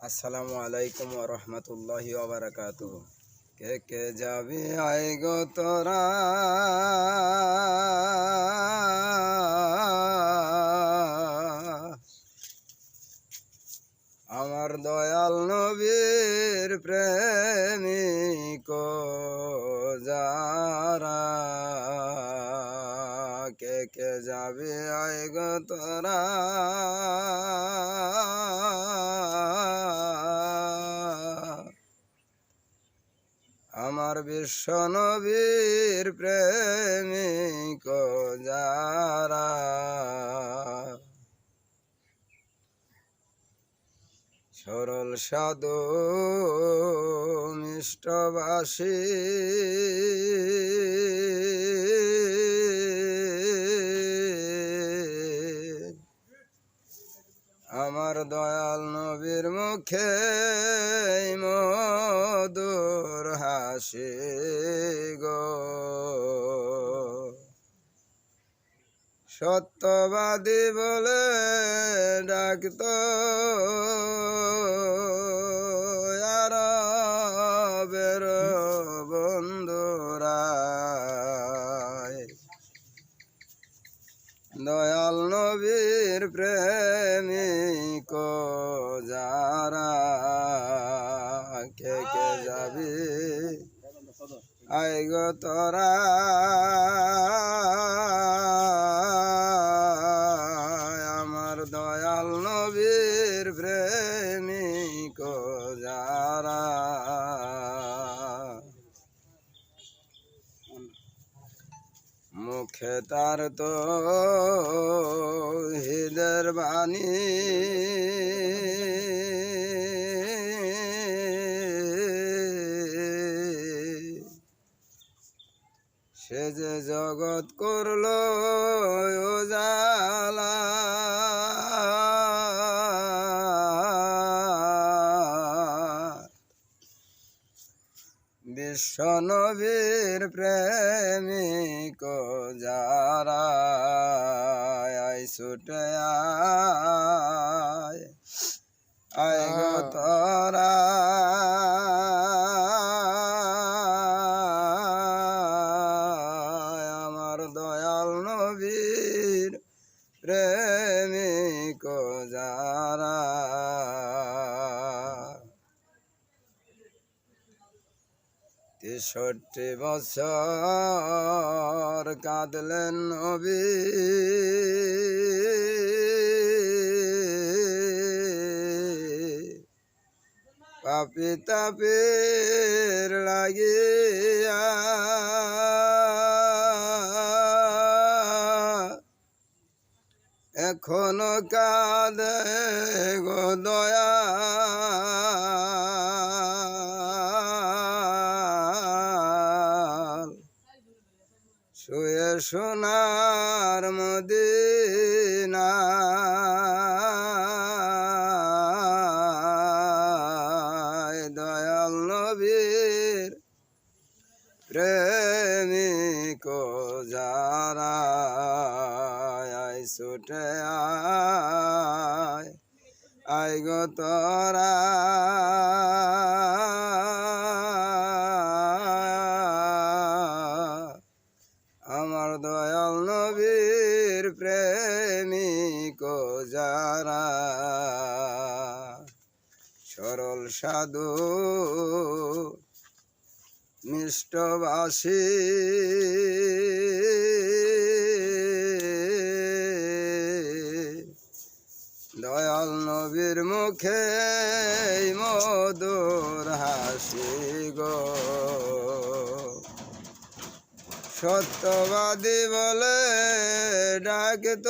আসসালামু আলাইকুম রহমতুল্লাহ ওবরাকাত কে কে যাবি? আই গো তোরা। আমার দয়াল নবীর প্রেমিক কে যাবি গো তোরা। আমার বিশ্ব নবীর প্রেমিক যারা। সরল সাধু মিষ্টবাসী। দয়াল নবীর মুখে মধুর হাসি গো। সত্যবাদী বলে ডাকত কে কে যাবি। আই গো তোরা। আমার দয়াল নবীর প্রেমিক যারা। মুখে তার তো হৃদের বাণী। সে যে জগৎ করল জালা বিশ্ব নবীর প্রেমিক যারা আই ছুটে আয় আয় গো তোরা। তেষট্টি বছর কাঁদলেন নবী। পাপি তাপের লাগিয়া এখনও কাঁদে গো দয়াল সোনার মদিনা। দয়াল নবীর প্রেমিক যারা ছুটে আয় আই গো তোরা প্রেমিক যারা সরল সাধু মিষ্টবাসী দয়াল নবীর মুখে মধুর হাসি গো। সত্যবাদী বলে ডাকত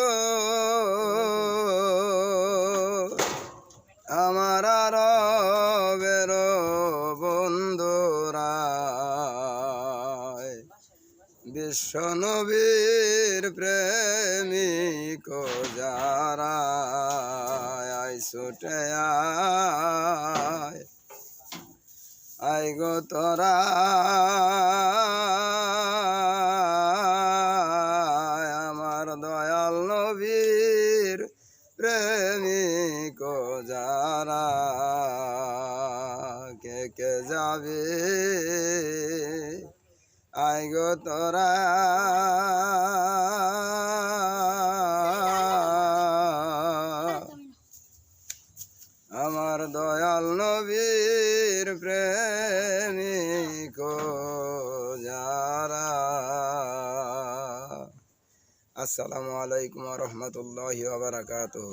আমার আর বের বন্ধুরা। বিশ্ব নবীর প্রেমিক যারা ছুটে আয়। আই গো তোরা। আমার দয়াল নবীর প্রেমিক যারা কে কে যাবে? আই গো তোরা। প্রেমিক যারা। আসসালামু আলাইকুম রহমতুল্লাহ বারাকাতুহ।